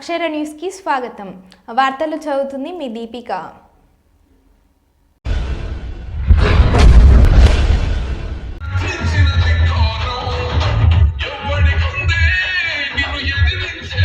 అక్షర న్యూస్కి స్వాగతం. వార్తలు చదువుతుంది మీ దీపిక. ఎవరికుందే నిన్ను ఎదిరించే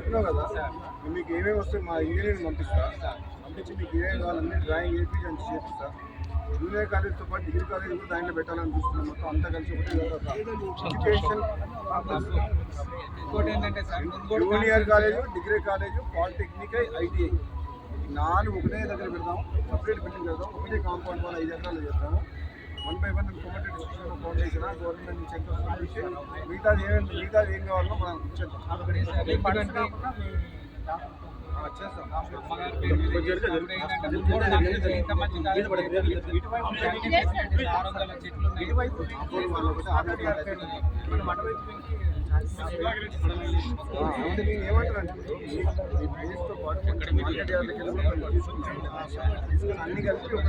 చెప్పినావు కదా? మీకు ఏమేమి వస్తాయి మా ఇంజనీరింగ్ పంపిస్తా. పంపించి మీకు ఏమేమి కావాలన్నీ డ్రాయింగ్ చేసి అని చేపిస్తా. జూనియర్ కాలేజ్తో పాటు డిగ్రీ కాలేజ్ కూడా దాంట్లో పెట్టాలని చూస్తున్నాం. మొత్తం అంతా కలిసి ఒకటి education junior college degree college polytechnic ITI నాలుగు ఒకటే దగ్గర పెడదాం. సపరేట్ బిల్డింగ్ పెడదాం. ఒకటే కాంపౌండ్ వాళ్ళు ఐదు ఎకరాలు చేద్దాము. One by one Komati district foundation government నుంచి ఎంత వస్తుందో చూసి మిగతాది ఏమేమి మిగతాది ఏం కావాలో మనం ఇచ్చేద్దాం ఎందుకంటే ఆ, చేస్తాం అమ్మగారి పేరు మీద చేస్తాం. ఇప్పుడు ఏంటంటే మున్గోడు నగరంలో ఇంత మంచి కాలేజ్ లేదు. ఆరు వందల చెట్లు ఉన్నాయి. అప్పుడు వాళ్ళు ఒకటి ఆధార్ కార్డు అయితే మనం అటువైపు నుంచి ఆ, అంటే నేను ఏమంటానంటే మీ బేస్తో పాటు మార్కెట్ యార్డ్కి వెళ్ళి మనం తీసుకుంటాం. తీసుకుని అన్ని కలిపి ఒక